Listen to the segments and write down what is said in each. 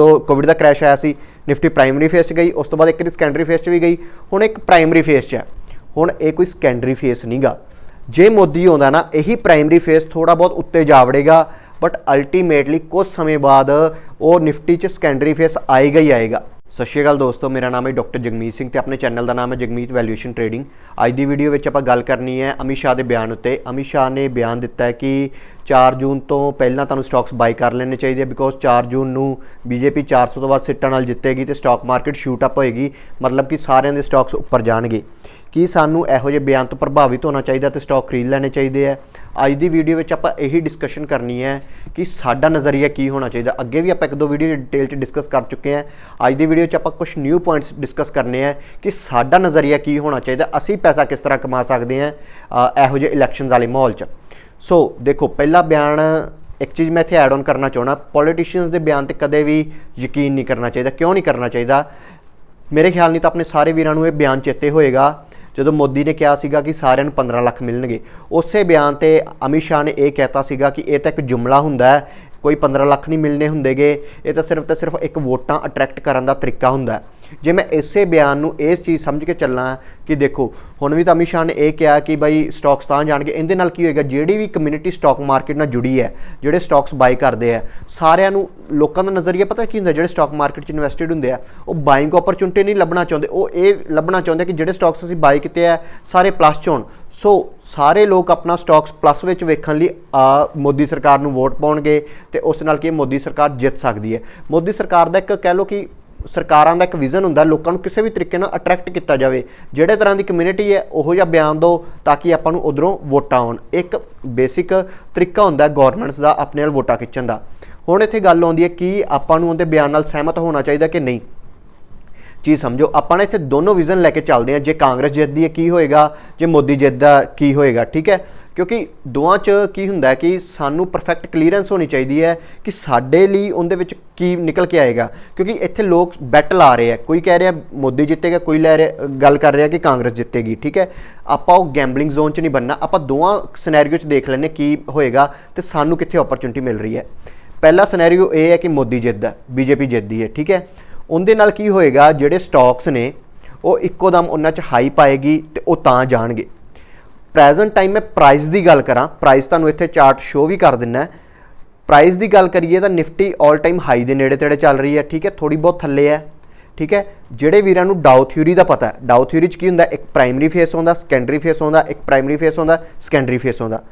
ਤੋਂ ਕੋਵਿਡ ਦਾ ਕ੍ਰੈਸ਼ ਆਇਆ ਸੀ Nifty primary face 'ਚ ਗਈ, ਉਸ ਤੋਂ ਬਾਅਦ ਇੱਕ ਦੀ ਸੈਕੰਡਰੀ ਫੇਸ 'ਚ ਵੀ ਗਈ, ਹੁਣ ਇੱਕ ਪ੍ਰਾਇਮਰੀ ਫੇਸ 'ਚ ਹੈ। ਹੁਣ ਇਹ ਕੋਈ ਸੈਕੰਡਰੀ ਫੇਸ ਨਹੀਂਗਾ ਜੇ ਮੋਦੀ ਆਉਂਦਾ ਨਾ, ਇਹੀ ਪ੍ਰਾਇਮਰੀ ਫੇਸ ਥੋੜਾ ਬਹੁਤ ਉੱਤੇ ਜਾ ਵੜੇਗਾ ਬਟ ਅਲਟੀਮੇਟਲੀ ਕੁਝ ਸਮੇਂ ਬਾਅਦ ਉਹ ਨਿਫਟੀ 'ਚ ਸੈਕੰਡਰੀ ਫੇਸ ਆਏਗਾ ਹੀ ਆਏਗਾ। ਸਤਿ ਸ਼੍ਰੀ ਅਕਾਲ ਦੋਸਤੋ, ਮੇਰਾ ਨਾਮ ਹੈ ਡਾਕਟਰ ਜਗਮੀਤ ਸਿੰਘ ਤੇ ਆਪਣੇ ਚੈਨਲ ਦਾ ਨਾਮ ਹੈ ਜਗਮੀਤ ਵੈਲਿਊਏਸ਼ਨ ਟ੍ਰੇਡਿੰਗ। ਅੱਜ ਦੀ ਵੀਡੀਓ ਵਿੱਚ ਆਪਾਂ ਗੱਲ ਕਰਨੀ ਹੈ ਅਮਿਤ ਸ਼ਾਹ ਦੇ ਬਿਆਨ ਉੱਤੇ। ਅਮਿਤ ਸ਼ਾਹ ਨੇ ਬਿਆਨ ਦਿੱਤਾ ਹੈ ਕਿ 4 ਜੂਨ ਤੋਂ ਪਹਿਲਾਂ ਤੁਹਾਨੂੰ ਸਟਾਕਸ ਬਾਈ ਕਰ ਲੈਣੇ ਚਾਹੀਦੇ ਬਿਕੋਜ਼ 4 ਜੂਨ ਨੂੰ ਬੀਜੇਪੀ 400 ਤੋਂ ਵੱਧ ਸੀਟਾਂ ਨਾਲ ਜਿੱਤੇਗੀ ਤੇ ਸਟਾਕ ਮਾਰਕੀਟ ਸ਼ੂਟ ਅਪ ਹੋਏਗੀ। ਮਤਲਬ ਕਿ ਸਾਰਿਆਂ ਦੇ ਸਟਾਕਸ ਉੱਪਰ ਜਾਣਗੇ। ਕਿ ਸਾਨੂੰ ਇਹੋ ਜਿਹੇ ਬਿਆਨ ਤੋਂ ਪ੍ਰਭਾਵਿਤ ਹੋਣਾ ਚਾਹੀਦਾ ਤੇ ਸਟਾਕ ਖਰੀਦ ਲੈਣੇ ਚਾਹੀਦੇ ਆ? ਅੱਜ ਦੀ ਵੀਡੀਓ ਵਿੱਚ ਆਪਾਂ ਇਹੀ ਡਿਸਕਸ਼ਨ ਕਰਨੀ ਹੈ ਕਿ ਸਾਡਾ ਨਜ਼ਰੀਆ ਕੀ ਹੋਣਾ ਚਾਹੀਦਾ। ਅੱਗੇ ਵੀ ਆਪਾਂ ਇੱਕ ਦੋ ਵੀਡੀਓ ਡਿਟੇਲ ਚ ਡਿਸਕਸ ਕਰ ਚੁੱਕੇ ਹਾਂ। ਅੱਜ ਦੀ ਵੀਡੀਓ ਚ ਆਪਾਂ ਕੁਝ ਨਿਊ ਪੁਆਇੰਟਸ ਡਿਸਕਸ ਕਰਨੇ ਆ ਕਿ ਸਾਡਾ ਨਜ਼ਰੀਆ ਕੀ ਹੋਣਾ ਚਾਹੀਦਾ। ਅਸੀਂ ਪੈਸਾ ਕਿਸ ਤਰ੍ਹਾਂ ਕਮਾ ਸਕਦੇ ਹਾਂ ਇਹੋ ਜਿਹੇ ਇਲੈਕਸ਼ਨਸ ਵਾਲੇ ਮਾਹੌਲ 'ਚ। ਸੋ ਦੇਖੋ, ਪਹਿਲਾ ਬਿਆਨ, ਇੱਕ ਚੀਜ਼ ਮੈਂ ਇੱਥੇ ਐਡ ਆਨ ਕਰਨਾ ਚਾਹਣਾ ਪੋਲੀਟੀਸ਼ੀਅਨਸ ਦੇ ਬਿਆਨ ਤੇ ਕਦੇ ਵੀ ਯਕੀਨ ਨਹੀਂ ਕਰਨਾ ਚਾਹੀਦਾ। ਕਿਉਂ ਨਹੀਂ ਕਰਨਾ ਚਾਹੀਦਾ? ਮੇਰੇ ਖਿਆਲ ਨਹੀਂ ਤਾਂ ਆਪਣੇ ਸਾਰੇ ਵੀਰਾਂ ਨੂੰ ਇਹ ਬਿਆਨ ਚੇਤੇ ਹੋਏਗਾ ਜਦੋਂ ਮੋਦੀ ਨੇ ਕਿਹਾ ਸੀਗਾ ਕਿ ਸਾਰਿਆਂ ਨੂੰ 15 ਲੱਖ ਮਿਲਣਗੇ, ਉਸੇ ਬਿਆਨ ਤੇ ਅਮਿਤ ਸ਼ਾਹ ਨੇ ਇਹ ਕਹਿਤਾ ਸੀਗਾ ਕਿ ਇਹ ਤਾਂ ਇੱਕ ਜੁਮਲਾ ਹੁੰਦਾ ਹੈ, ਕੋਈ 15 ਲੱਖ ਨਹੀਂ ਮਿਲਨੇ ਹੁੰਦੇਗੇ, ਇਹ ਤਾਂ ਸਿਰਫ ਤੇ ਸਿਰਫ ਇੱਕ ਵੋਟਾਂ ਅਟਰੈਕਟ ਕਰਨ ਦਾ ਤਰੀਕਾ ਹੁੰਦਾ ਹੈ। ਜੇ ਮੈਂ ਇਸੇ ਬਿਆਨ ਨੂੰ ਇਸ ਚੀਜ਼ ਸਮਝ ਕੇ ਚੱਲਾਂ ਕਿ ਦੇਖੋ ਹੁਣ ਵੀ ਤਾਂ ਅਮਿਤ ਸ਼ਾਹ ਨੇ ਇਹ ਕਿਹਾ ਕਿ ਬਾਈ ਸਟਾਕਸ ਤਾਂ ਜਾਣਗੇ ਇਹਦੇ ਨਾਲ ਕੀ ਹੋਏਗਾ? ਜਿਹੜੀ ਵੀ ਕਮਿਊਨਿਟੀ ਸਟਾਕ ਮਾਰਕੀਟ ਨਾਲ ਜੁੜੀ ਹੈ ਜਿਹੜੇ ਸਟਾਕਸ ਬਾਈ ਕਰਦੇ ਆ ਸਾਰਿਆਂ ਨੂੰ ਲੋਕਾਂ ਦਾ ਨਜ਼ਰੀਆ ਪਤਾ ਕੀ ਹੁੰਦਾ? ਜਿਹੜੇ ਸਟਾਕ ਮਾਰਕੀਟ 'ਚ ਇਨਵੈਸਟਡ ਹੁੰਦੇ ਆ ਉਹ ਬਾਇੰਗ ਓਪਰਚੁਨਿਟੀ ਨਹੀਂ ਲੱਭਣਾ ਚਾਹੁੰਦੇ। ਉਹ ਇਹ ਲੱਭਣਾ ਚਾਹੁੰਦੇ ਕਿ ਜਿਹੜੇ ਸਟਾਕਸ ਅਸੀਂ ਬਾਈ ਕੀਤੇ ਆ ਸਾਰੇ ਪਲੱਸ 'ਚ ਹੋਣ। ਸੋ ਸਾਰੇ ਲੋਕ ਆਪਣਾ ਸਟਾਕਸ ਪਲੱਸ ਵਿੱਚ ਵੇਖਣ ਲਈ ਆ, ਮੋਦੀ ਸਰਕਾਰ ਨੂੰ ਵੋਟ ਪਾਉਣਗੇ ਤੇ ਉਸ ਨਾਲ ਕੀ ਮੋਦੀ ਸਰਕਾਰ ਜਿੱਤ ਸਕਦੀ ਹੈ। ਮੋਦੀ ਸਰਕਾਰ ਦਾ ਇੱਕ ਕਹਿ ਲਓ ਕਿ ਸਰਕਾਰਾਂ ਦਾ ਇੱਕ ਵਿਜ਼ਨ ਹੁੰਦਾ, ਲੋਕਾਂ ਨੂੰ ਕਿਸੇ ਵੀ ਤਰੀਕੇ ਨਾਲ ਅਟਰੈਕਟ ਕੀਤਾ ਜਾਵੇ, ਜਿਹੜੇ ਤਰ੍ਹਾਂ ਦੀ ਕਮਿਊਨਿਟੀ ਹੈ, ਉਹੋ ਜਿਹਾ ਬਿਆਨ ਦਿਓ ਤਾਂ ਕਿ ਆਪਾਂ ਨੂੰ ਉਧਰੋਂ ਵੋਟਾਂ ਆਉਣ। ਇੱਕ ਬੇਸਿਕ ਤਰੀਕਾ ਹੁੰਦਾ ਗਵਰਨਮੈਂਟਸ ਦਾ, ਆਪਣੇ ਨਾਲ ਵੋਟਾਂ ਖਿੱਚਣ ਦਾ। ਹੁਣ ਇੱਥੇ ਗੱਲ ਆਉਂਦੀ ਹੈ ਕਿ ਆਪਾਂ ਨੂੰ ਉਹਦੇ ਬਿਆਨ ਨਾਲ ਸਹਿਮਤ ਹੋਣਾ ਚਾਹੀਦਾ ਕਿ ਨਹੀਂ। ਚੀਜ਼ ਸਮਝੋ। ਆਪਾਂ ਨੇ ਇੱਥੇ ਦੋਨੋਂ ਵਿਜ਼ਨ ਲੈ ਕੇ ਚੱਲਦੇ ਹਾਂ। ਜੇ ਕਾਂਗਰਸ ਜਿੱਤਦੀ ਹੈ, ਕੀ ਹੋਏਗਾ? ਜੇ ਮੋਦੀ ਜਿੱਤਦਾ ਕੀ ਹੋਏਗਾ? ਠੀਕ ਹੈ? ਕਿਉਂਕਿ ਦੋਵਾਂ 'ਚ ਕੀ ਹੁੰਦਾ ਕਿ ਸਾਨੂੰ ਪਰਫੈਕਟ ਕਲੀਅਰੈਂਸ ਹੋਣੀ ਚਾਹੀਦੀ ਹੈ ਕਿ ਸਾਡੇ ਲਈ ਉਹਦੇ ਵਿੱਚ ਕੀ ਨਿਕਲ ਕੇ ਆਏਗਾ। ਕਿਉਂਕਿ ਇੱਥੇ ਲੋਕ ਬੈਟ ਲਾ ਰਹੇ ਆ ਕੋਈ ਕਹਿ ਰਿਹਾ ਮੋਦੀ ਜਿੱਤੇਗਾ, ਕੋਈ ਲੈ ਰਿਹਾ, ਗੱਲ ਕਰ ਰਿਹਾ ਕਿ ਕਾਂਗਰਸ ਜਿੱਤੇਗੀ। ਠੀਕ ਹੈ? ਆਪਾਂ ਉਹ ਗੈਂਬਲਿੰਗ ਜ਼ੋਨ 'ਚ ਨਹੀਂ ਬੰਨਣਾ ਆਪਾਂ ਦੋਵਾਂ ਸਿਨੈਰੀਓ 'ਚ ਦੇਖ ਲੈਣੇ ਕੀ ਹੋਏਗਾ ਤੇ ਸਾਨੂੰ ਕਿੱਥੇ ਓਪਰਚੁਨਿਟੀ ਮਿਲ ਰਹੀ ਹੈ। ਪਹਿਲਾ ਸਿਨੈਰੀਓ ਇਹ ਹੈ ਕਿ ਮੋਦੀ ਜਿੱਤਦਾ ਬੀਜੇਪੀ ਜਿੱਤਦੀ ਹੈ। ਠੀਕ ਹੈ? ਉਹਦੇ ਨਾਲ ਕੀ ਹੋਏਗਾ, ਜਿਹੜੇ ਸਟਾਕਸ ਨੇ, ਉਹ ਇੱਕੋ ਦਮ ਉਹਨਾਂ 'ਚ ਹਾਈ ਪਾਏਗੀ ਤੇ ਉਹ ਤਾਂ ਜਾਣਗੇ। ਪ੍ਰੈਜ਼ੈਂਟ ਟਾਈਮ ਮੈਂ ਪ੍ਰਾਈਸ ਦੀ ਗੱਲ ਕਰਾਂ ਪ੍ਰਾਈਸ ਤੁਹਾਨੂੰ ਇੱਥੇ ਚਾਰਟ ਸ਼ੋ ਵੀ ਕਰ ਦਿੰਨਾ ਪ੍ਰਾਈਸ ਦੀ ਗੱਲ ਕਰੀਏ ਤਾਂ ਨਿਫਟੀ 올 ਟਾਈਮ ਹਾਈ ਦੇ ਨੇੜੇ ਤੇੜੇ ਚੱਲ ਰਹੀ ਹੈ, ਠੀਕ ਹੈ ਥੋੜੀ ਬਹੁਤ ਥੱਲੇ ਹੈ, ਠੀਕ ਹੈ। ਜਿਹੜੇ ਵੀਰਾਂ ਨੂੰ ਡਾਓ ਥਿਊਰੀ ਦਾ ਪਤਾ ਹੈ ਡਾਓ ਥਿਊਰੀ ਚ ਕੀ ਹੁੰਦਾ, ਇੱਕ ਪ੍ਰਾਇਮਰੀ ਫੇਸ ਹੁੰਦਾ ਸੈਕੰਡਰੀ ਫੇਸ ਹੁੰਦਾ ਇੱਕ ਪ੍ਰਾਇਮਰੀ ਫੇਸ ਹੁੰਦਾ ਸੈਕੰਡਰੀ ਫੇਸ ਹੁੰਦਾ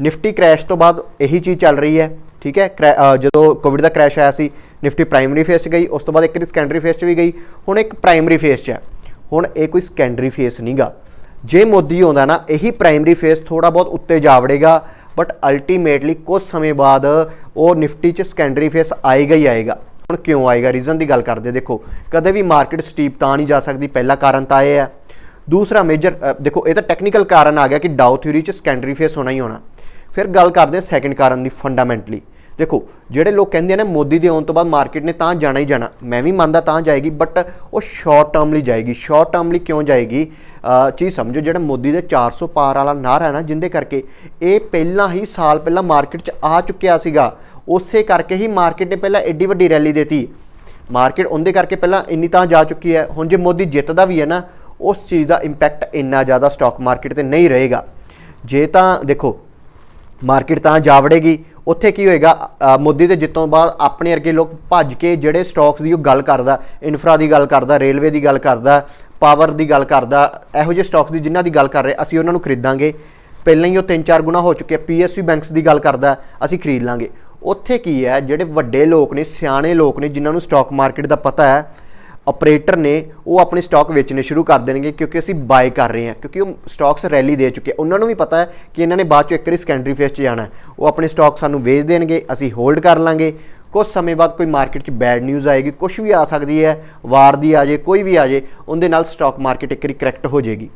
ਨਿਫਟੀ ਕ੍ਰੈਸ਼ ਤੋਂ ਬਾਅਦ ਇਹੀ ਚੀਜ਼ ਚੱਲ ਰਹੀ ਹੈ। ਠੀਕ ਹੈ, ਕ੍ਰੈ- ਜਦੋਂ ਕੋਵਿਡ ਦਾ ਕ੍ਰੈਸ਼ ਆਇਆ ਸੀ ਨਿਫਟੀ ਪ੍ਰਾਇਮਰੀ ਫੇਸ 'ਚ ਗਈ, ਉਸ ਤੋਂ ਬਾਅਦ ਇੱਕ ਦੀ ਸੈਕੰਡਰੀ ਫੇਸ 'ਚ ਵੀ ਗਈ, ਹੁਣ ਇੱਕ ਪ੍ਰਾਇਮਰੀ ਫੇਸ 'ਚ ਹੈ। ਹੁਣ ਇਹ ਕੋਈ ਸੈਕੰਡਰੀ ਫੇਸ ਨਹੀਂਗਾ ਜੇ ਮੋਦੀ ਆਉਂਦਾ ਨਾ, ਇਹੀ ਪ੍ਰਾਇਮਰੀ ਫੇਸ ਥੋੜਾ ਬਹੁਤ ਉੱਤੇ ਜਾ ਵੜੇਗਾ ਬਟ ਅਲਟੀਮੇਟਲੀ ਕੁਝ ਸਮੇਂ ਬਾਅਦ ਉਹ ਨਿਫਟੀ 'ਚ ਸੈਕੰਡਰੀ ਫੇਸ ਆਏਗਾ ਹੀ ਆਏਗਾ। ਹੁਣ ਕਿਉਂ ਆਏਗਾ? ਰੀਜ਼ਨ ਦੀ ਗੱਲ ਕਰਦੇ ਦੇਖੋ, ਕਦੇ ਵੀ ਮਾਰਕੀਟ ਸਟੀਪ ਤਾਂ ਨਹੀਂ ਜਾ ਸਕਦੀ, ਪਹਿਲਾ ਕਾਰਨ ਤਾਂ ਇਹ ਹੈ। ਦੂਸਰਾ ਮੇਜਰ ਦੇਖੋ, ਇਹ ਤਾਂ ਟੈਕਨੀਕਲ ਕਾਰਨ ਆ ਗਿਆ ਕਿ ਡਾਓ ਥਿਊਰੀ 'ਚ ਸੈਕੰਡਰੀ ਫੇਸ ਹੋਣਾ ਹੀ ਹੋਣਾ। ਫਿਰ ਗੱਲ ਕਰਦੇ ਹਾਂ ਸੈਕੰਡ ਕਾਰਨ ਦੀ ਫੰਡਾਮੈਂਟਲੀ ਦੇਖੋ, ਜਿਹੜੇ ਲੋਕ ਕਹਿੰਦੇ ਆ ਨਾ ਮੋਦੀ ਦੇ ਆਉਣ ਤੋਂ ਬਾਅਦ ਮਾਰਕੀਟ ਨੇ ਤਾਂ ਜਾਣਾ ਹੀ ਜਾਣਾ, ਮੈਂ ਵੀ ਮੰਨਦਾ ਤਾਂ ਜਾਏਗੀ ਬਟ ਉਹ ਸ਼ਾਰਟ ਟਰਮ ਲਈ ਜਾਏਗੀ। ਸ਼ਾਰਟ ਟਰਮ ਲਈ ਕਿਉਂ ਜਾਏਗੀ? ਚੀਜ਼ ਸਮਝੋ, ਜਿਹੜਾ ਮੋਦੀ ਦੇ 400 ਪਾਰ ਵਾਲਾ ਨਾਰਾ ਹੈ ਨਾ, ਜਿੰਦੇ ਕਰਕੇ ਇਹ ਪਹਿਲਾਂ ਹੀ ਸਾਲ ਪਹਿਲਾਂ ਮਾਰਕੀਟ 'ਚ ਆ ਚੁੱਕਿਆ ਸੀਗਾ, ਉਸੇ ਕਰਕੇ ਹੀ ਮਾਰਕੀਟ ਨੇ ਪਹਿਲਾਂ ਐਡੀ ਵੱਡੀ ਰੈਲੀ ਦੇਤੀ। ਮਾਰਕੀਟ ਉਹਦੇ ਕਰਕੇ ਪਹਿਲਾਂ ਇੰਨੀ ਤਾਂ ਜਾ ਚੁੱਕੀ ਹੈ। ਹੁਣ ਜੇ ਮੋਦੀ ਜਿੱਤਦਾ ਵੀ ਹੈ ਨਾ, ਉਸ ਚੀਜ਼ ਦਾ ਇੰਪੈਕਟ ਇੰਨਾ ਜ਼ਿਆਦਾ ਸਟਾਕ ਮਾਰਕੀਟ ਤੇ ਨਹੀਂ ਰਹੇਗਾ। ਜੇ ਤਾਂ ਦੇਖੋ ਮਾਰਕੀਟ ਤਾਂ ਜਾ ਵੜੇਗੀ। ਉੱਥੇ ਕੀ ਹੋਏਗਾ ਮੋਦੀ ਦੇ ਜਿੱਤੋਂ ਬਾਅਦ ਆਪਣੇ ਵਰਗੇ ਲੋਕ ਭੱਜ ਕੇ ਜਿਹੜੇ ਸਟਾਕਸ ਦੀ ਉਹ ਗੱਲ ਕਰਦਾ, ਇਨਫਰਾ ਦੀ ਗੱਲ ਕਰਦਾ, ਰੇਲਵੇ ਦੀ ਗੱਲ ਕਰਦਾ, ਪਾਵਰ ਦੀ ਗੱਲ ਕਰਦਾ, ਇਹੋ ਜਿਹੇ ਸਟਾਕਸ ਦੀ ਜਿਨ੍ਹਾਂ ਦੀ ਗੱਲ ਕਰ ਰਹੇ, ਅਸੀਂ ਉਹਨਾਂ ਨੂੰ ਖਰੀਦਾਂਗੇ। ਪਹਿਲਾਂ ਹੀ ਉਹ 3-4 ਗੁਣਾ ਹੋ ਚੁੱਕੇ, ਪੀਐਸਯੂ ਬੈਂਕਸ ਦੀ ਗੱਲ ਕਰਦਾ, ਅਸੀਂ ਖਰੀਦ ਲਾਂਗੇ। ਉੱਥੇ ਕੀ ਹੈ, ਜਿਹੜੇ ਵੱਡੇ ਲੋਕ ਨੇ, ਸਿਆਣੇ ਲੋਕ ਨੇ, ਜਿਨ੍ਹਾਂ ਨੂੰ ਸਟਾਕ ਮਾਰਕੀਟ ਦਾ ਪਤਾ ਹੈ ਆਪਰੇਟਰ ਨੇ ਉਹ ਆਪਣੇ ਸਟਾਕ ਵੇਚਣੇ ਸ਼ੁਰੂ ਕਰ ਦੇਣਗੇ ਕਿਉਂਕਿ ਅਸੀਂ ਬਾਏ ਕਰ ਰਹੇ ਹਾਂ, ਕਿਉਂਕਿ ਉਹ ਸਟਾਕਸ ਰੈਲੀ ਦੇ ਚੁੱਕੇ ਉਹਨਾਂ ਨੂੰ ਵੀ ਪਤਾ ਹੈ ਕਿ ਇਹਨਾਂ ਨੇ ਬਾਅਦ ਚੋਂ ਇੱਕ ਵਾਰੀ ਸੈਕੰਡਰੀ ਫੇਸ 'ਚ ਜਾਣਾ ਉਹ ਆਪਣੇ ਸਟਾਕ ਸਾਨੂੰ ਵੇਚ ਦੇਣਗੇ, ਅਸੀਂ ਹੋਲਡ ਕਰ ਲਾਂਗੇ। ਕੁਝ ਸਮੇਂ ਬਾਅਦ ਕੋਈ ਮਾਰਕੀਟ 'ਚ ਬੈਡ ਨਿਊਜ਼ ਆਏਗੀ ਕੁਝ ਵੀ ਆ ਸਕਦੀ ਹੈ, ਵਾਰ ਦੀ ਆ ਜੇ, ਕੋਈ ਵੀ ਆ ਜੇ, ਉਹਦੇ ਨਾਲ ਸਟਾਕ ਮਾਰਕੀਟ ਇੱਕ ਵਾਰੀ ਕਰੈਕਟ ਹੋ ਜਾਏਗੀ।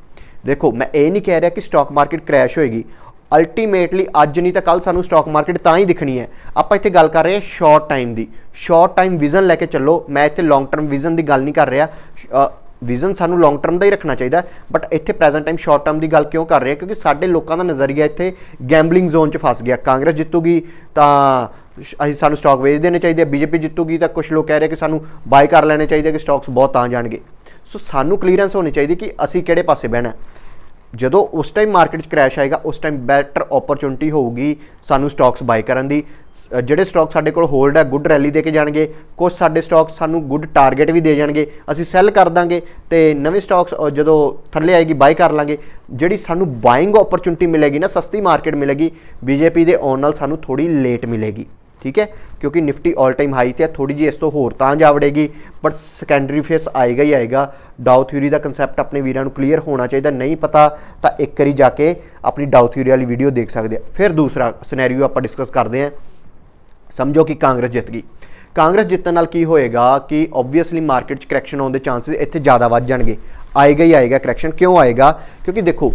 ਦੇਖੋ, ਮੈਂ ਇਹ ਨਹੀਂ ਕਹਿ ਰਿਹਾ ਕਿ ਸਟਾਕ ਮਾਰਕੀਟ ਕ੍ਰੈਸ਼ ਹੋਏਗੀ। ਅਲਟੀਮੇਟਲੀ ਅੱਜ ਨਹੀਂ ਤਾਂ ਕੱਲ ਸਾਨੂੰ ਸਟਾਕ ਮਾਰਕੀਟ ਤਾਂ ਹੀ ਦਿਖਣੀ ਹੈ। ਆਪਾਂ ਇੱਥੇ ਗੱਲ ਕਰ ਰਹੇ ਹਾਂ ਸ਼ਾਰਟ ਟਾਈਮ ਦੀ। ਸ਼ਾਰਟ ਟਾਈਮ ਵਿਜ਼ਨ ਲੈ ਕੇ ਚੱਲੋ। ਮੈਂ ਇੱਥੇ ਲੌਂਗ ਟਰਮ ਵਿਜ਼ਨ ਦੀ ਗੱਲ ਨਹੀਂ ਕਰ ਰਿਹਾ। ਵਿਜ਼ਨ ਸਾਨੂੰ ਲੌਂਗ ਟਰਮ ਦਾ ਹੀ ਰੱਖਣਾ ਚਾਹੀਦਾ ਬਟ ਇੱਥੇ ਪ੍ਰੈਜ਼ੈਂਟ ਟਾਈਮ ਸ਼ਾਰਟ ਟਰਮ ਦੀ ਗੱਲ ਕਿਉਂ ਕਰ ਰਹੇ ਹਾਂ? ਕਿਉਂਕਿ ਸਾਡੇ ਲੋਕਾਂ ਦਾ ਨਜ਼ਰੀਆ ਇੱਥੇ ਗੈਂਬਲਿੰਗ ਜ਼ੋਨ 'ਚ ਫਸ ਗਿਆ। ਕਾਂਗਰਸ ਜਿੱਤੂਗੀ ਤਾਂ ਅਸੀਂ ਸਾਨੂੰ ਸਟਾਕ ਵੇਚ ਦੇਣੇ ਚਾਹੀਦੇ। ਆ ਬੀਜੇਪੀ ਜਿੱਤੂਗੀ ਤਾਂ ਕੁਝ ਲੋਕ ਕਹਿ ਰਹੇ ਕਿ ਸਾਨੂੰ ਬਾਈ ਕਰ ਲੈਣੇ ਚਾਹੀਦੇ ਕਿ ਸਟਾਕਸ ਬਹੁਤ ਤਾਂ ਜਾਣਗੇ। ਸੋ ਸਾਨੂੰ ਕਲੀਅਰੈਂਸ ਹੋਣੀ ਚਾਹੀਦੀ ਕਿ ਅਸੀਂ ਕਿਹੜੇ ਪਾਸੇ ਬਹਿਣਾ ਜਦੋਂ ਉਸ ਟਾਈਮ ਮਾਰਕੀਟ 'ਚ ਕ੍ਰੈਸ਼ ਆਏਗਾ, ਉਸ ਟਾਈਮ ਬੈਟਰ ਓਪਰਚੁਨਿਟੀ ਹੋਊਗੀ ਸਾਨੂੰ ਸਟਾਕਸ ਬਾਈ ਕਰਨ ਦੀ। ਜਿਹੜੇ ਸਟਾਕ ਸਾਡੇ ਕੋਲ ਹੋਲਡ ਹੈ ਗੁੱਡ ਰੈਲੀ ਦੇ ਕੇ ਜਾਣਗੇ ਕੁਝ ਸਾਡੇ ਸਟਾਕ ਸਾਨੂੰ ਗੁੱਡ ਟਾਰਗੇਟ ਵੀ ਦੇ ਜਾਣਗੇ, ਅਸੀਂ ਸੈੱਲ ਕਰ ਦਾਂਗੇ ਤੇ ਨਵੇਂ ਸਟਾਕਸ ਜਦੋਂ ਥੱਲੇ ਆਏਗੀ ਬਾਈ ਕਰ ਲਾਂਗੇ। ਜਿਹੜੀ ਸਾਨੂੰ ਬਾਇੰਗ ਓਪਰਚੁਨਿਟੀ ਮਿਲੇਗੀ ਨਾ, ਸਸਤੀ ਮਾਰਕੀਟ ਮਿਲੇਗੀ, ਬੀਜੇਪੀ ਦੇ ਆਉਣ ਨਾਲ ਸਾਨੂੰ ਥੋੜੀ ਲੇਟ ਮਿਲੇਗੀ। ਠੀਕ ਹੈ? ਕਿਉਂਕਿ ਨਿਫਟੀ 올 ਟਾਈਮ ਹਾਈ ਤੇ ਹੈ ਥੋੜੀ ਜਿਹੀ ਇਸ ਤੋਂ ਹੋਰ ਤਾਂ ਜਾ ਵੜੇਗੀ ਬਟ ਸੈਕੰਡਰੀ ਫੇਸ ਆਏਗਾ ਹੀ ਆਏਗਾ। ਡਾਊ ਥਿਊਰੀ ਦਾ ਕਨਸੈਪਟ ਆਪਣੇ ਵੀਰਾਂ ਨੂੰ ਕਲੀਅਰ ਹੋਣਾ ਚਾਹੀਦਾ, ਨਹੀਂ ਪਤਾ ਤਾਂ ਇੱਕ ਵਾਰੀ ਜਾ ਕੇ ਆਪਣੀ ਡਾਊ ਥਿਊਰੀ ਵਾਲੀ ਵੀਡੀਓ ਦੇਖ ਸਕਦੇ ਆ। ਫਿਰ ਦੂਸਰਾ ਸਿਨੈਰੀਓ ਆਪਾਂ ਡਿਸਕਸ ਕਰਦੇ ਹਾਂ। ਸਮਝੋ ਕਿ ਕਾਂਗਰਸ ਜਿੱਤ ਗਈ। ਕਾਂਗਰਸ ਜਿੱਤਣ ਨਾਲ ਕੀ ਹੋਏਗਾ ਕਿ ਆਬਵੀਅਸਲੀ ਮਾਰਕੀਟ 'ਚ ਕਰੈਕਸ਼ਨ ਆਉਣ ਦੇ ਚਾਂਸਸ ਇੱਥੇ ਜ਼ਿਆਦਾ ਵੱਧ ਜਾਣਗੇ। ਆਏਗਾ ਹੀ ਆਏਗਾ ਕਰੈਕਸ਼ਨ ਕਿਉਂ ਆਏਗਾ? ਕਿਉਂਕਿ ਦੇਖੋ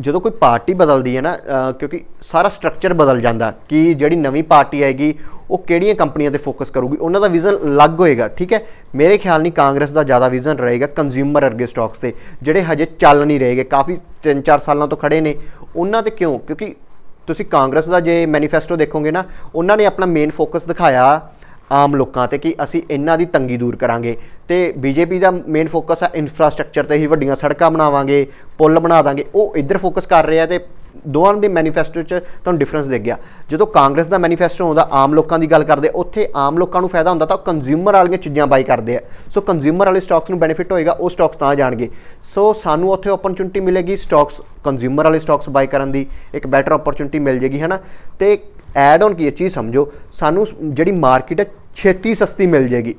ਜਦੋਂ ਕੋਈ ਪਾਰਟੀ ਬਦਲਦੀ ਹੈ ਨਾ ਕਿਉਂਕਿ ਸਾਰਾ ਸਟਰਕਚਰ ਬਦਲ ਜਾਂਦਾ ਕਿ ਜਿਹੜੀ ਨਵੀਂ ਪਾਰਟੀ ਆਏਗੀ, ਉਹ ਕਿਹੜੀਆਂ ਕੰਪਨੀਆਂ ਤੇ ਫੋਕਸ ਕਰੂਗੀ, ਉਹਨਾਂ ਦਾ ਵਿਜ਼ਨ ਅਲੱਗ ਹੋਏਗਾ, ਠੀਕ ਹੈ? ਮੇਰੇ ਖਿਆਲ ਨਹੀਂ ਕਾਂਗਰਸ ਦਾ ਜ਼ਿਆਦਾ ਵਿਜ਼ਨ ਰਹੇਗਾ ਕੰਜ਼ਿਊਮਰ ਅਰਗੇ ਸਟਾਕਸ ਤੇ, ਜਿਹੜੇ ਹਜੇ ਚੱਲ ਨਹੀਂ ਰਹੇਗੇ ਕਾਫੀ 3-4 ਸਾਲਾਂ ਤੋਂ ਖੜੇ ਨੇ, ਉਹਨਾਂ ਤੇ ਕਿਉਂ? ਕਿਉਂਕਿ ਤੁਸੀਂ ਕਾਂਗਰਸ ਦਾ ਜੇ ਮੈਨੀਫੈਸਟੋ ਦੇਖੋਗੇ ਨਾ, ਉਹਨਾਂ ਨੇ ਆਪਣਾ ਮੇਨ ਫੋਕਸ ਦਿਖਾਇਆ ਆਮ ਲੋਕਾਂ ਤੇ ਕਿ ਅਸੀਂ ਇਹਨਾਂ ਦੀ ਤੰਗੀ ਦੂਰ ਕਰਾਂਗੇ ਤੇ ਬੀਜੇਪੀ ਦਾ ਮੇਨ ਫੋਕਸ ਆ ਇਨਫਰਾਸਟ੍ਰਕਚਰ ਤੇ ਹੀ ਵੱਡੀਆਂ ਸੜਕਾਂ ਬਣਾਵਾਂਗੇ, ਪੁਲ ਬਣਾ ਦਾਂਗੇ। ਉਹ ਇੱਧਰ ਫੋਕਸ ਕਰ ਰਿਹਾ ਤੇ ਦੋਵਾਂ ਦੇ ਮੈਨੀਫੈਸਟੋ 'ਚ ਤੁਹਾਨੂੰ ਡਿਫਰੈਂਸ ਦਿਖ ਗਿਆ। ਜਦੋਂ ਕਾਂਗਰਸ ਦਾ ਮੈਨੀਫੈਸਟੋ ਆਉਂਦਾ, ਆਮ ਲੋਕਾਂ ਦੀ ਗੱਲ ਕਰਦੇ, ਉੱਥੇ ਆਮ ਲੋਕਾਂ ਨੂੰ ਫਾਇਦਾ ਹੁੰਦਾ ਤਾਂ ਉਹ ਕੰਜ਼ਿਊਮਰ ਵਾਲੀਆਂ ਚੀਜ਼ਾਂ ਬਾਈ ਕਰਦੇ ਆ। ਸੋ ਕੰਜ਼ਿਊਮਰ ਵਾਲੇ ਸਟਾਕਸ ਨੂੰ ਬੈਨੀਫਿਟ ਹੋਏਗਾ, ਉਹ ਸਟਾਕਸ ਤਾਂ ਜਾਣਗੇ। ਸੋ ਸਾਨੂੰ ਉੱਥੇ ਓਪਰਚੁਨਿਟੀ ਮਿਲੇਗੀ ਸਟਾਕਸ ਕੰਜ਼ਿਊਮਰ ਵਾਲੇ ਸਟਾਕਸ ਬਾਈ ਕਰਨ ਦੀ, ਇੱਕ ਬੈਟਰ ਓਪਰਚੁਨਿਟੀ ਮਿਲ ਜੇਗੀ ਹੈ ਨਾ ਤੇ ਐਡ ਔਨ ਕੀ ਇਹ ਚੀਜ਼ ਸਮਝੋ, ਸਾਨੂੰ ਜਿਹੜੀ ਮਾਰਕੀਟ ਹੈ, ਛੇਤੀ ਸਸਤੀ ਮਿਲ ਜੇਗੀ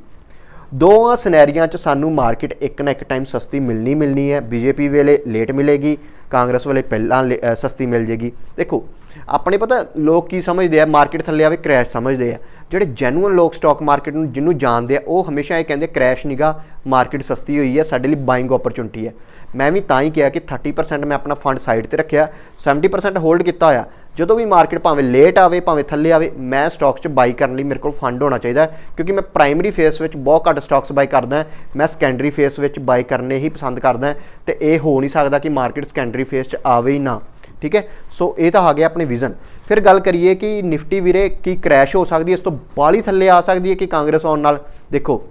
ਦੋਵਾਂ ਸਿਨੈਰੀਆਂ 'ਚ ਸਾਨੂੰ ਮਾਰਕੀਟ ਇੱਕ ਨਾ ਇੱਕ ਟਾਈਮ ਸਸਤੀ ਮਿਲਣੀ ਮਿਲਣੀ ਹੈ ਬੀਜੇਪੀ ਵੇਲੇ ਲੇਟ ਮਿਲੇਗੀ, ਕਾਂਗਰਸ ਵੇਲੇ ਪਹਿਲਾਂ ਲੇ- ਸਸਤੀ ਮਿਲ ਜੇਗੀ ਦੇਖੋ ਆਪਣੇ ਪਤਾ ਲੋਕ ਕੀ ਸਮਝਦੇ ਆ? ਮਾਰਕੀਟ ਥੱਲੇ ਆਵੇ ਕ੍ਰੈਸ਼ ਸਮਝਦੇ ਆ। ਜਿਹੜੇ ਜੈਨੂਅਨ ਲੋਕ ਸਟਾਕ ਮਾਰਕੀਟ ਨੂੰ, ਜਿਹਨੂੰ ਜਾਣਦੇ ਆ, ਉਹ ਹਮੇਸ਼ਾ ਇਹ ਕਹਿੰਦੇ ਕ੍ਰੈਸ਼ ਨਿਗਾ ਮਾਰਕੀਟ ਸਸਤੀ ਹੋਈ ਹੈ ਸਾਡੇ ਲਈ ਬਾਇੰਗ ਓਪਰਚੁਨਿਟੀ ਹੈ ਮੈਂ ਵੀ ਤਾਂ ਹੀ ਕਿਹਾ ਕਿ 30% ਮੈਂ ਆਪਣਾ ਫੰਡ ਸਾਈਡ ਤੇ ਰੱਖਿਆ। 70% ਹੋਲਡ ਕੀਤਾ ਹੋਇਆ। ਜਦੋਂ ਵੀ ਮਾਰਕੀਟ ਭਾਵੇਂ ਲੇਟ ਆਵੇ, ਭਾਵੇਂ ਥੱਲੇ ਆਵੇ, ਮੈਂ ਸਟਾਕਸ 'ਚ ਬਾਈ ਕਰਨ ਲਈ ਮੇਰੇ ਕੋਲ ਫੰਡ ਹੋਣਾ ਚਾਹੀਦਾ ਕਿਉਂਕਿ ਮੈਂ ਪ੍ਰਾਇਮਰੀ ਫੇਸ ਵਿੱਚ ਬਹੁਤ ਘੱਟ ਸਟਾਕਸ ਬਾਈ ਕਰਦਾ ਮੈਂ ਸੈਕੰਡਰੀ ਫੇਸ ਵਿੱਚ ਬਾਈ ਕਰਨੇ ਹੀ ਪਸੰਦ ਕਰਦਾ ਤੇ ਇਹ ਹੋ ਨਹੀਂ ਸਕਦਾ ਕਿ ਮਾਰਕੀਟ ਸੈਕੰਡਰੀ ਫੇਸ 'ਚ ਆਵੇ ਹੀ ਨਾ। ਠੀਕ ਹੈ? ਸੋ ਇਹ ਤਾਂ ਆ ਗਿਆ ਆਪਣੇ ਵਿਜ਼ਨ ਫਿਰ ਗੱਲ ਕਰੀਏ ਕਿ ਨਿਫਟੀ ਵੀਰੇ ਕੀ ਕ੍ਰੈਸ਼ ਹੋ ਸਕਦੀ ਹੈ? ਇਸ ਤੋਂ ਬਾਲੀ ਥੱਲੇ ਆ ਸਕਦੀ ਹੈ ਕਿ ਕਾਂਗਰਸ ਆਉਣ ਨਾਲ? ਦੇਖੋ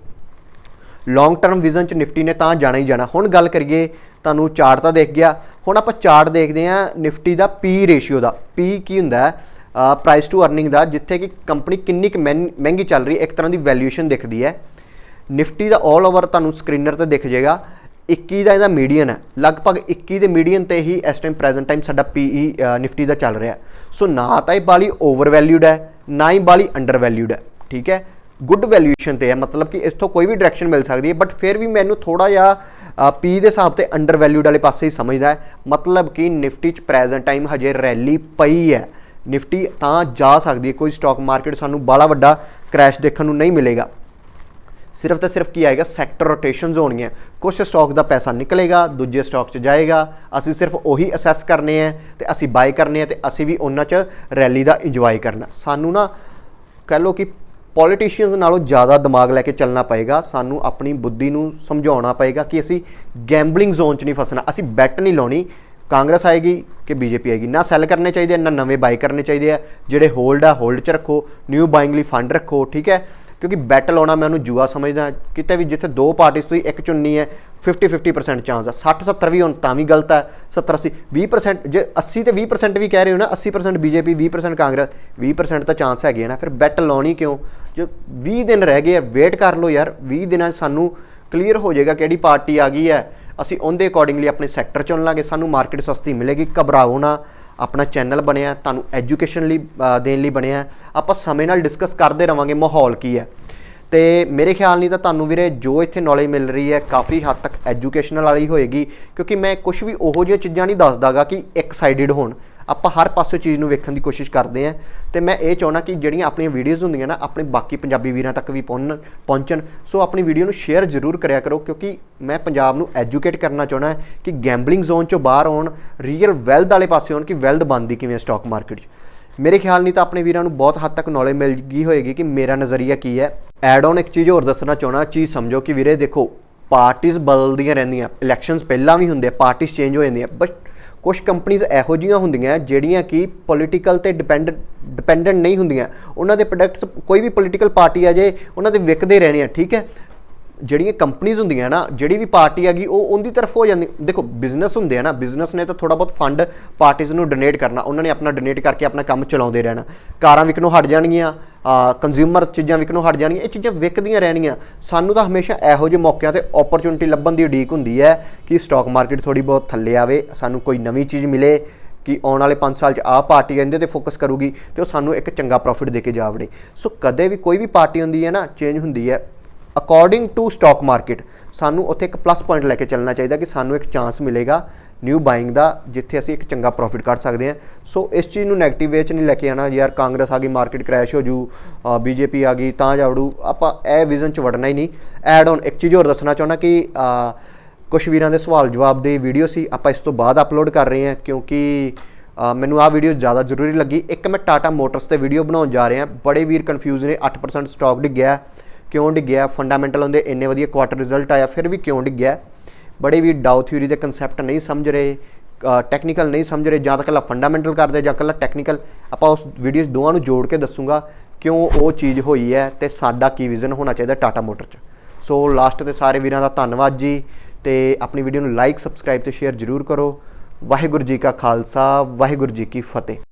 ਲੌਂਗ ਟਰਮ ਵਿਜ਼ਨ ਚ ਨਿਫਟੀ ਨੇ ਤਾਂ ਜਾਣਾ ਹੀ ਜਾਣਾ। ਹੁਣ ਗੱਲ ਕਰੀਏ, ਤੁਹਾਨੂੰ ਚਾਰਟ ਤਾਂ ਦੇਖ ਗਿਆ। ਹੁਣ ਆਪਾਂ ਚਾਰਟ ਦੇਖਦੇ ਹਾਂ ਨਿਫਟੀ ਦਾ ਪੀ ਰੇਸ਼ੀਓ ਦਾ। ਪੀ ਕੀ ਹੁੰਦਾ ਹੈ? ਪ੍ਰਾਈਸ ਟੂ ਅਰਨਿੰਗ ਦਾ, ਜਿੱਥੇ ਕਿ ਕੰਪਨੀ ਕਿੰਨੀ ਕੁ ਮਹਿੰ- ਮਹਿੰਗੀ ਚੱਲ ਰਹੀ ਹੈ, ਇੱਕ ਤਰ੍ਹਾਂ ਦੀ ਵੈਲਿਊਏਸ਼ਨ ਦਿਖਦੀ ਹੈ। ਨਿਫਟੀ ਦਾ 올 ਓਵਰ ਤੁਹਾਨੂੰ ਸਕਰੀਨਰ ਤੇ ਦਿਖ ਜਾਏਗਾ। 21 ਦਾ ਇਹਦਾ ਮੀਡੀਅਨ ਹੈ। ਲਗਭਗ 21 ਦੇ ਮੀਡੀਅਨ ਤੇ ਹੀ ਇਸ ਟਾਈਮ ਪ੍ਰੈਜ਼ੈਂਟ ਟਾਈਮ ਸਾਡਾ ਪੀਈ ਨਿਫਟੀ ਦਾ ਚੱਲ ਰਿਹਾ। ਸੋ ਨਾ ਤਾਂ ਇਹ ਬਾਲੀ ਓਵਰ ਵੈਲਿਊਡ ਹੈ, ਨਾ ਹੀ ਬਾਲੀ ਅੰਡਰ ਵੈਲਿਊਡ ਹੈ, ਠੀਕ ਹੈ? ਗੁੱਡ ਵੈਲਿਊਏਸ਼ਨ ਤੇ ਹੈ, ਮਤਲਬ ਕਿ ਇਸ ਤੋਂ ਕੋਈ ਵੀ ਡਾਇਰੈਕਸ਼ਨ ਮਿਲ ਸਕਦੀ ਹੈ ਬਟ ਫਿਰ ਵੀ ਮੈਨੂੰ ਥੋੜਾ ਜਿਹਾ ਪੀ ਦੇ ਹਿਸਾਬ ਤੇ ਅੰਡਰ ਵੈਲਿਊਡ ਵਾਲੇ ਪਾਸੇ ਹੀ ਸਮਝਦਾ ਹੈ। ਮਤਲਬ ਕਿ ਨਿਫਟੀ ਚ ਪ੍ਰੈਜ਼ੈਂਟ ਟਾਈਮ ਹਜੇ ਰੈਲੀ ਪਈ ਹੈ। ਨਿਫਟੀ ਤਾਂ ਜਾ ਸਕਦੀ ਹੈ, ਕੋਈ ਸਟਾਕ ਮਾਰਕੀਟ ਸਾਨੂੰ ਬਾਲਾ ਵੱਡਾ ਕ੍ਰੈਸ਼ ਦੇਖਣ ਨੂੰ ਨਹੀਂ ਮਿਲੇਗਾ। ਸਿਰਫ ਤੇ ਸਿਰਫ ਕੀ ਆਏਗਾ ਸੈਕਟਰ ਰੋਟੇਸ਼ਨਸ ਹੋਣਗੀਆਂ। ਕੁਝ ਸਟਾਕ ਦਾ ਪੈਸਾ ਨਿਕਲੇਗਾ ਦੂਜੇ ਸਟਾਕ 'ਚ ਜਾਏਗਾ। ਅਸੀਂ ਸਿਰਫ ਉਹੀ ਅਸੈਸ ਕਰਨੇ ਆ ਤੇ ਅਸੀਂ ਬਾਈ ਕਰਨੇ ਆ ਤੇ ਅਸੀਂ ਵੀ ਉਹਨਾਂ 'ਚ ਰੈਲੀ ਦਾ ਇੰਜੋਏ ਕਰਨਾ। ਸਾਨੂੰ ਨਾ ਕਹਿ ਲਓ ਕਿ ਪੋਲੀਟੀਸ਼ੀਅਨਸ ਨਾਲੋਂ ਜ਼ਿਆਦਾ ਦਿਮਾਗ ਲੈ ਕੇ ਚੱਲਣਾ ਪਏਗਾ। ਸਾਨੂੰ ਆਪਣੀ ਬੁੱਧੀ ਨੂੰ ਸਮਝਾਉਣਾ ਪਏਗਾ ਕਿ ਅਸੀਂ ਗੈਂਬਲਿੰਗ ਜ਼ੋਨ 'ਚ ਨਹੀਂ ਫਸਣਾ। ਅਸੀਂ ਬੈਟ ਨਹੀਂ ਲਾਉਣੀ। ਕਾਂਗਰਸ ਆਏਗੀ ਕਿ ਬੀਜੇਪੀ ਆਏਗੀ। ਨਾ ਸੈੱਲ ਕਰਨੇ ਚਾਹੀਦੇ ਆ, ਨਾ ਨਵੇਂ ਬਾਈ ਕਰਨੇ ਚਾਹੀਦੇ ਆ। ਜਿਹੜੇ ਹੋਲਡ ਆ ਹੋਲਡ 'ਚ ਰੱਖੋ। ਨਿਊ ਬਾਇੰਗ ਲਈ ਫੰਡ ਰੱਖੋ ਠੀਕ ਹੈ? ਕਿਉਂਕਿ ਬੈਟ ਲਾਉਣਾ ਮੈਂ ਉਹਨੂੰ ਜੂਆ ਸਮਝਦਾ ਕਿਤੇ ਵੀ ਜਿੱਥੇ ਦੋ ਪਾਰਟੀਆਂ ਤੋਂ ਇੱਕ ਚੁਣਨੀ ਹੈ 50 50% ਚਾਂਸ ਆ। 60 70 ਵੀ ਹੁਣ ਤਾਂ ਵੀ ਗਲਤ ਹੈ 70 80 20% ਜੇ 80 ਤੇ 20% ਵੀ ਕਹਿ ਰਹੇ ਹੋ ਨਾ 80% ਬੀਜੇਪੀ 20% ਕਾਂਗਰਸ 20% ਤਾਂ ਚਾਂਸ ਹੈਗੇ ਆ ਨਾ। ਫਿਰ ਬੈਟ ਲਾਉਣੀ ਕਿਉਂ? ਜੋ 20 ਦਿਨ ਰਹਿ ਗਏ ਆ ਵੇਟ ਕਰ ਲਓ ਯਾਰ 20 ਦਿਨਾਂ 'ਚ ਸਾਨੂੰ ਕਲੀਅਰ ਹੋ ਜਾਏਗਾ ਕਿਹੜੀ ਪਾਰਟੀ ਆ ਗਈ ਹੈ। ਅਸੀਂ ਉਹਦੇ ਅਕੋਰਡਿੰਗਲੀ ਆਪਣੇ ਸੈਕਟਰ ਚੁਣ ਲਾਂਗੇ। ਸਾਨੂੰ ਮਾਰਕੀਟ ਸਸਤੀ ਮਿਲੇਗੀ, ਘਬਰਾਓ ਨਾ। ਆਪਣਾ ਚੈਨਲ ਬਣਿਆ, ਤੁਹਾਨੂੰ ਐਜੂਕੇਸ਼ਨ ਲਈ ਦੇਣ ਲਈ ਬਣਿਆ। ਆਪਾਂ ਸਮੇਂ ਨਾਲ ਡਿਸਕਸ ਕਰਦੇ ਰਵਾਂਗੇ ਮਾਹੌਲ ਕੀ ਹੈ। ਤੇ ਮੇਰੇ ਖਿਆਲ ਨਹੀਂ ਤਾਂ ਤੁਹਾਨੂੰ ਵੀਰੇ ਜੋ ਇੱਥੇ ਨੌਲੇਜ ਮਿਲ ਰਹੀ ਹੈ, ਕਾਫੀ ਹੱਦ ਤੱਕ ਐਜੂਕੇਸ਼ਨਲ ਵਾਲੀ ਹੋਏਗੀ। ਕਿਉਂਕਿ ਮੈਂ ਕੁਝ ਵੀ ਉਹੋ ਜਿਹੀਆਂ ਚੀਜ਼ਾਂ ਨਹੀਂ ਦੱਸਦਾਗਾ ਕਿ ਇੱਕ ਸਾਈਡਡ ਹੋਣ। ਆਪਾਂ ਹਰ ਪਾਸੇ ਚੀਜ਼ ਨੂੰ ਵੇਖਣ ਦੀ ਕੋਸ਼ਿਸ਼ ਕਰਦੇ ਆਂ ਤੇ ਮੈਂ ਇਹ ਚਾਹਣਾ ਕਿ ਜਿਹੜੀਆਂ ਆਪਣੀਆਂ ਵੀਡੀਓਜ਼ ਹੁੰਦੀਆਂ ਨਾ, ਆਪਣੇ ਬਾਕੀ ਪੰਜਾਬੀ ਵੀਰਾਂ ਤੱਕ ਵੀ ਪਹੁੰਚਣ ਪਹੁੰਚਣ। ਸੋ ਆਪਣੀ ਵੀਡੀਓ ਨੂੰ ਸ਼ੇਅਰ ਜ਼ਰੂਰ ਕਰਿਆ ਕਰੋ, ਕਿਉਂਕਿ ਮੈਂ ਪੰਜਾਬ ਨੂੰ ਐਜੂਕੇਟ ਕਰਨਾ ਚਾਹਣਾ ਕਿ ਗੈਂਬਲਿੰਗ ਜ਼ੋਨ ਚੋਂ ਬਾਹਰ ਆਉਣ ਰੀਅਲ ਵੈਲਥ ਵਾਲੇ ਪਾਸੇ ਆਉਣ, ਕਿ ਵੈਲਥ ਬਣਦੀ ਕਿਵੇਂ ਸਟਾਕ ਮਾਰਕੀਟ 'ਚ। ਮੇਰੇ ਖਿਆਲ ਨਹੀਂ ਤਾਂ ਆਪਣੇ ਵੀਰਾਂ ਨੂੰ ਬਹੁਤ ਹੱਦ ਤੱਕ ਨੌਲੇਜ ਮਿਲ ਗਈ ਹੋਏਗੀ ਕਿ ਮੇਰਾ ਨਜ਼ਰੀਆ ਕੀ ਹੈ। ਐਡ ਔਨ ਇੱਕ ਚੀਜ਼ ਹੋਰ ਦੱਸਣਾ ਚਾਹਣਾ ਚੀਜ਼ ਸਮਝੋ ਕਿ ਵੀਰੇ ਦੇਖੋ ਪਾਰਟੀਆਂ ਬਦਲਦੀਆਂ ਰਹਿੰਦੀਆਂ ਇਲੈਕਸ਼ਨਸ ਪਹਿਲਾਂ ਵੀ ਹੁੰਦੇ ਆ ਪਾਰਟੀਆਂ ਚੇਂਜ ਹੋ ਜਾਂਦੀਆਂ ਬਟ ਕੁਝ ਕੰਪਨੀਆਂ ਇਹੋ ਜਿਹੀਆਂ ਹੁੰਦੀਆਂ ਜਿਹੜੀਆਂ ਕਿ ਪੋਲੀਟੀਕਲ ਤੇ ਡਿਪੈਂਡ ਡਿਪੈਂਡੈਂਟ ਨਹੀਂ ਹੁੰਦੀਆਂ। ਉਹਨਾਂ ਦੇ ਪ੍ਰੋਡਕਟਸ ਕੋਈ ਵੀ ਪੋਲੀਟੀਕਲ ਪਾਰਟੀ ਆ ਜੇ, ਉਹਨਾਂ ਦੇ ਵਿਕਦੇ ਰਹਿਣੇ ਆ, ਠੀਕ ਹੈ? ਜਿਹੜੀਆਂ ਕੰਪਨੀਆਂ ਹੁੰਦੀਆਂ ਨਾ ਜਿਹੜੀ ਵੀ ਪਾਰਟੀ ਹੈਗੀ, ਉਹ ਉਹਦੀ ਤਰਫ ਹੋ ਜਾਂਦੀ। ਦੇਖੋ ਬਿਜ਼ਨਸ ਹੁੰਦੇ ਆ ਨਾ ਬਿਜ਼ਨਸ ਨੇ ਤਾਂ ਥੋੜਾ ਬਹੁਤ ਫੰਡ ਪਾਰਟੀਆਂ ਨੂੰ ਡੋਨੇਟ ਕਰਨਾ, ਉਹਨਾਂ ਨੇ ਆਪਣਾ ਡੋਨੇਟ ਕਰਕੇ ਆਪਣਾ ਕੰਮ ਚਲਾਉਂਦੇ ਰਹਿਣਾ। ਕਾਰਾਂ ਵਿਕਣੋਂ ਹਟ ਜਾਣਗੀਆਂ ਕੰਜ਼ਿਊਮਰ ਚੀਜ਼ਾਂ ਵਿਕਣੋਂ ਹਟ ਜਾਣਗੀਆਂ, ਇਹ ਚੀਜ਼ਾਂ ਵਿਕਦੀਆਂ ਰਹਿਣਗੀਆਂ ਸਾਨੂੰ ਤਾਂ ਹਮੇਸ਼ਾ ਇਹੋ ਜਿਹੇ ਮੌਕਿਆਂ ਤੇ ਓਪਰਚੁਨਿਟੀ ਲੱਭਣ ਦੀ ਉਡੀਕ ਹੁੰਦੀ ਹੈ ਕਿ ਸਟਾਕ ਮਾਰਕੀਟ ਥੋੜੀ ਬਹੁਤ ਥੱਲੇ ਆਵੇ, ਸਾਨੂੰ ਕੋਈ ਨਵੀਂ ਚੀਜ਼ ਮਿਲੇ, ਕਿ ਆਉਣ ਵਾਲੇ 5 ਸਾਲ 'ਚ ਆਹ ਪਾਰਟੀ ਇਹਦੇ ਤੇ ਫੋਕਸ ਕਰੂਗੀ ਤੇ ਉਹ ਸਾਨੂੰ ਇੱਕ ਚੰਗਾ ਪ੍ਰੋਫਿਟ ਦੇ ਕੇ ਜਾ ਵੜੇ। ਸੋ ਕਦੇ ਵੀ ਕੋਈ ਵੀ ਪਾਰਟੀ ਹੁੰਦੀ ਹੈ ਨਾ ਚੇਂਜ ਹੁੰਦੀ ਹੈ। ਅਕੋਰਡਿੰਗ ਟੂ ਸਟਾਕ ਮਾਰਕੀਟ ਸਾਨੂੰ ਉੱਥੇ ਇੱਕ ਪਲੱਸ ਪੁਆਇੰਟ ਲੈ ਕੇ ਚੱਲਣਾ ਚਾਹੀਦਾ ਕਿ ਸਾਨੂੰ ਇੱਕ ਚਾਂਸ ਮਿਲੇਗਾ ਨਿਊ ਬਾਇੰਗ ਦਾ ਜਿੱਥੇ ਅਸੀਂ ਇੱਕ ਚੰਗਾ ਪ੍ਰੋਫਿਟ ਕੱਢ ਸਕਦੇ ਹਾਂ। ਸੋ ਇਸ ਚੀਜ਼ ਨੂੰ 네ਗੇਟਿਵ ਵੇ 'ਚ ਨਹੀਂ ਲੈ ਕੇ ਆਣਾ ਯਾਰ ਕਾਂਗਰਸ ਆ ਗਈ ਮਾਰਕੀਟ ਕ੍ਰੈਸ਼ ਹੋ ਜੂ ਬੀਜੇਪੀ ਆ ਗਈ ਤਾਂ ਜਾਵੜੂ। ਆਪਾਂ ਇਹ ਵਿਜ਼ਨ 'ਚ ਵੜਨਾ ਹੀ ਨਹੀਂ। ਐਡ ਔਨ ਇੱਕ ਚੀਜ਼ ਹੋਰ ਦੱਸਣਾ ਚਾਹੁੰਦਾ ਕਿ ਅ, ਕੁਝ ਵੀਰਾਂ ਦੇ ਸਵਾਲ ਜਵਾਬ ਦੇ ਵੀਡੀਓ ਸੀ ਆਪਾਂ ਇਸ ਤੋਂ ਬਾਅਦ ਅਪਲੋਡ ਕਰ ਰਹੇ ਹਾਂ ਕਿਉਂਕਿ ਮੈਨੂੰ ਆਹ ਵੀਡੀਓ ਜ਼ਿਆਦਾ ਜ਼ਰੂਰੀ ਲੱਗੀ। ਇੱਕ ਮੈਂ ਟਾਟਾ ਮੋਟਰਸ ਤੇ ਵੀਡੀਓ ਬਣਾਉਣ ਜਾ ਰਿਹਾ ਬੜੇ ਵੀਰ ਕਨਫਿਊਜ਼ ਨੇ 8% ਸਟਾਕ ਡਿੱਗਿਆ ਕਿਉਂ ਡਿੱਗਿਆ ਫੰਡਾਮੈਂਟਲ ਹੁੰਦੇ, ਇੰਨੇ ਵਧੀਆ ਕੁਆਟਰ ਰਿਜ਼ਲਟ ਆਇਆ, ਫਿਰ ਵੀ ਕਿਉਂ ਡਿੱਗਿਆ ਬੜੇ ਵੀ ਡਾਊ ਥਿਊਰੀ ਦੇ ਕਨਸੈਪਟ ਨਹੀਂ ਸਮਝ ਰਹੇ ਟੈਕਨੀਕਲ ਨਹੀਂ ਸਮਝ ਰਹੇ, ਜਾਂ ਤਾਂ ਕੱਲਾ ਫੰਡਾਮੈਂਟਲ ਕਰਦੇ, ਜਾਂ ਕੱਲਾ ਟੈਕਨੀਕਲ ਆਪਾਂ ਉਸ ਵੀਡੀਓ ਦੋਵਾਂ ਨੂੰ ਜੋੜ ਕੇ ਦੱਸੂਗਾ ਕਿਉਂ ਉਹ ਚੀਜ਼ ਹੋਈ ਹੈ ਤੇ ਸਾਡਾ ਕੀ ਵਿਜ਼ਨ ਹੋਣਾ ਚਾਹੀਦਾ ਟਾਟਾ ਮੋਟਰ 'ਚ। ਸੋ ਲਾਸਟ ਤੇ ਸਾਰੇ ਵੀਰਾਂ ਦਾ ਧੰਨਵਾਦ ਜੀ, ਤੇ ਆਪਣੀ ਵੀਡੀਓ ਨੂੰ ਲਾਈਕ ਸਬਸਕ੍ਰਾਈਬ ਤੇ ਸ਼ੇਅਰ ਜ਼ਰੂਰ ਕਰੋ। ਵਾਹਿਗੁਰੂ ਜੀ ਕਾ ਖਾਲਸਾ, ਵਾਹਿਗੁਰੂ ਜੀ ਕੀ ਫਤਿਹ।